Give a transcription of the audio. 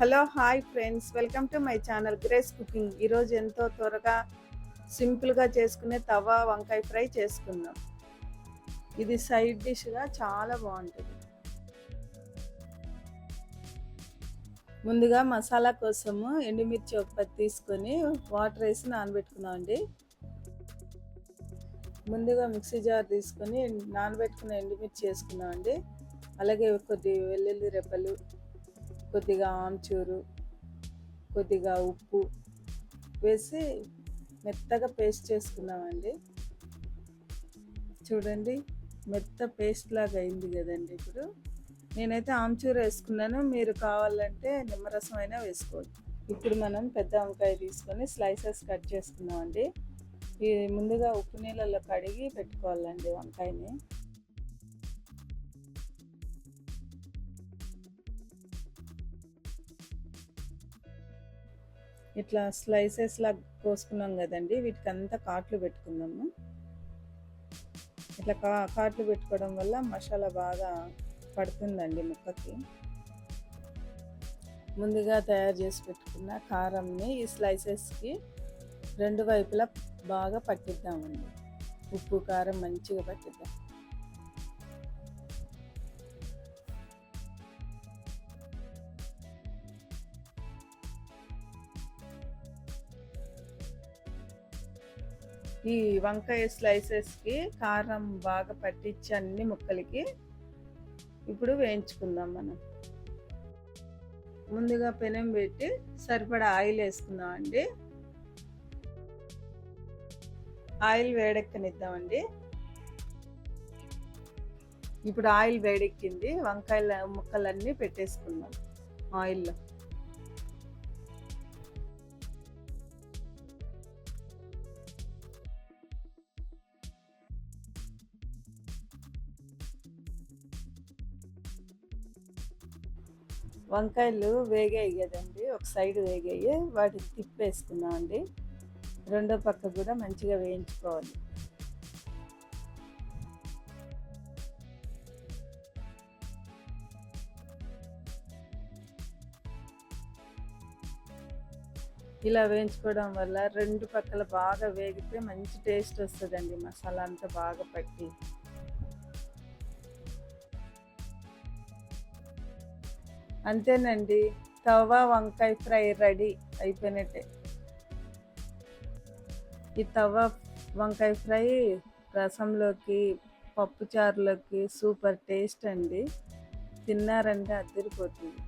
Hello hi friends. Welcome to my channel Grace cooking. ఈరోజు ఎంతో త్వరగా సింపుల్గా చేసుకునే తవా వంకాయ ఫ్రై చేసుకుందాం. ఇది సైడ్ డిష్గా చాలా బాగుంటుంది. ముందుగా మసాలా కోసము ఎండుమిర్చి ఒక పది తీసుకొని వాటర్ వేసి నానబెట్టుకున్నామండి ముందుగా మిక్సీ జార్ తీసుకొని నానబెట్టుకున్న ఎండుమిర్చి వేసుకున్నామండి అలాగే కొద్ది వెల్లుల్లి రెప్పలు కొద్దిగా ఆమ్చూరు కొద్దిగా ఉప్పు వేసి మెత్తగా పేస్ట్ చేసుకున్నామండి చూడండి మెత్త పేస్ట్ లాగా అయింది కదండి ఇప్పుడు. నేనైతే ఆమ్చూరు వేసుకున్నాను. మీరు కావాలంటే నిమ్మరసం అయినా వేసుకోవచ్చు. ఇప్పుడు మనం పెద్ద వంకాయ తీసుకొని స్లైసెస్ కట్ చేసుకున్నామండి ఈ ముందుగా ఉప్పు నీళ్ళలో కడిగి పెట్టుకోవాలండి వంకాయని. ఇట్లా స్లైసెస్ లాగా కోసుకున్నాం కదండి వీటికి అంతా కాట్లు పెట్టుకుందాము ఇట్లా కా కాట్లు పెట్టుకోవడం వల్ల మసాలా బాగా పడుతుందండి ముక్కకి. ముందుగా తయారు చేసి పెట్టుకున్న కారంని ఈ స్లైసెస్కి రెండు వైపులా బాగా పట్టిద్దామండి. ఉప్పు కారం మంచిగా పట్టిద్దాం. ఈ వంకాయ స్లైసెస్కి కారం బాగా పట్టించి అన్ని ముక్కలకి ఇప్పుడు వేయించుకుందాం మనం. ముందుగా పెనం పెట్టి సరిపడా ఆయిల్ వేసుకుందాం అండి. ఆయిల్ వేడెక్కనిద్దామండి. ఇప్పుడు ఆయిల్ వేడెక్కింది. వంకాయల ముక్కలన్నీ పెట్టేసుకుందాం. ఆయిల్లో. వంకాయలు వేగాయి కదండి ఒక సైడ్ వేగాయి వాటిని తిప్పేసుకుందాం అండి. రెండో పక్క కూడా మంచిగా వేయించుకోవాలి. ఇలా వేయించుకోవడం వల్ల రెండు పక్కల బాగా వేగితే మంచి టేస్ట్ వస్తుందండి మసాలా అంతా బాగా పట్టి. అంతేనండి. తవా వంకాయ ఫ్రై రెడీ అయిపోయినట్టే. ఈ తవా వంకాయ ఫ్రై రసంలోకి పప్పుచారులోకి సూపర్ టేస్ట్ అండి. తిన్నారంటే అద్దరిపోతుంది.